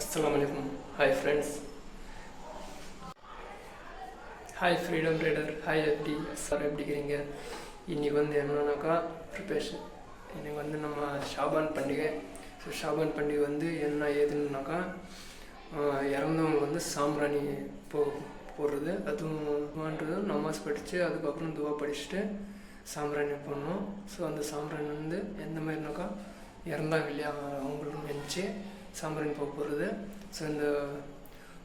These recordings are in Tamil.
அஸ்லாம் வலைக்கம் hi friends hi freedom rider hi எப்படி சார் எப்படி இருக்கிறீங்க இன்றைக்கி வந்து என்னன்னாக்கா ப்ரிப்பரேஷன் இன்னைக்கு வந்து நம்ம ஷாபான் பண்டிகை. ஸோ ஷாபான் பண்டிகை வந்து என்ன ஏதுன்னாக்கா இறந்தவங்க வந்து சாம்பிராணி போ போடுறது. அதுவும்ன்றது நமாஸ் படித்து அதுக்கப்புறம் துவா படிச்சுட்டு சாம்பிராணி போடணும். ஸோ அந்த சாம்பிராணி வந்து எந்த மாதிரினாக்கா இறந்தாங்க இல்லையா அவங்களும் நினச்சி சாம்பிராணி போக போகிறது ஸோ இந்த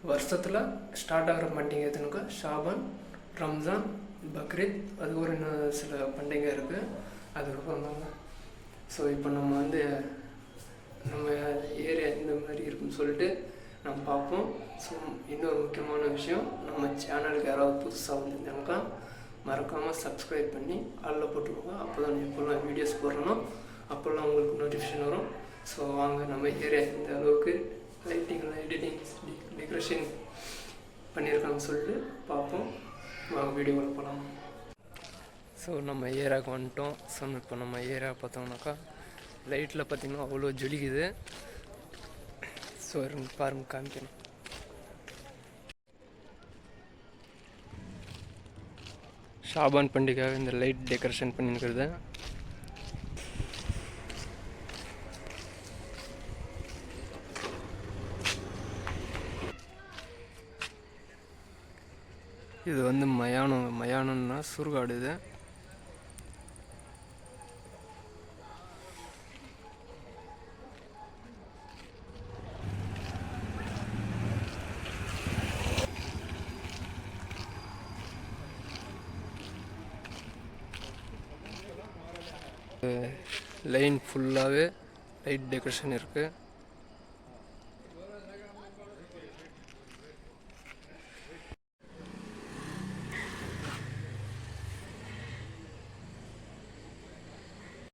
வருஷத்தில் ஸ்டார்ட் ஆகிற பண்டிகை எதுனாக்கா? ஷாபான் ரம்ஜான் பக்ரீத். அது ஒரு இன்னும் சில பண்டிகை இருக்குது அதுக்கப்புறம் தாங்க ஸோ இப்போ நம்ம வந்து நம்ம ஏரியா இந்த மாதிரி இருக்குன்னு சொல்லிட்டு நம்ம பார்ப்போம். ஸோ இன்னொரு முக்கியமான விஷயம் நம்ம சேனலுக்கு யாராவது புதுசாக வந்திருந்தாங்கக்கா மறக்காமல் சப்ஸ்கிரைப் பண்ணி அதில் போட்டுருவோங்க அப்போ தான் எப்போல்லாம் வீடியோஸ் போடுறனோ அப்போல்லாம் உங்களுக்கு நோட்டிஃபிகேஷன் வரும். ஸோ வாங்க நம்ம ஏரியா இந்த அளவுக்கு லைட்டிங்லாம் எடிட்டிங் டெக்கரேஷன் பண்ணியிருக்காங்கன்னு சொல்லிட்டு பார்ப்போம். வாங்க வீடியோவில் போகலாம் ஸோ நம்ம ஏரியாவுக்கு வந்துட்டோம். ஸோ இப்போ நம்ம ஏரியா பார்த்தோம்னாக்கா லைட்டில் பார்த்திங்கன்னா அவ்வளோ ஜொலிக்குது. ஸோ இருங்க பாருங்க காமிக்கணும் ஷாபான் பண்டிகைக்காக இந்த லைட் டெக்கரேஷன் பண்ணியிருக்கிறது இது வந்து மயானம் மயானம்னா சுடுகாடு இது. லைன் ஃபுல்லாகவே லைட் டெக்கரேஷன் இருக்குது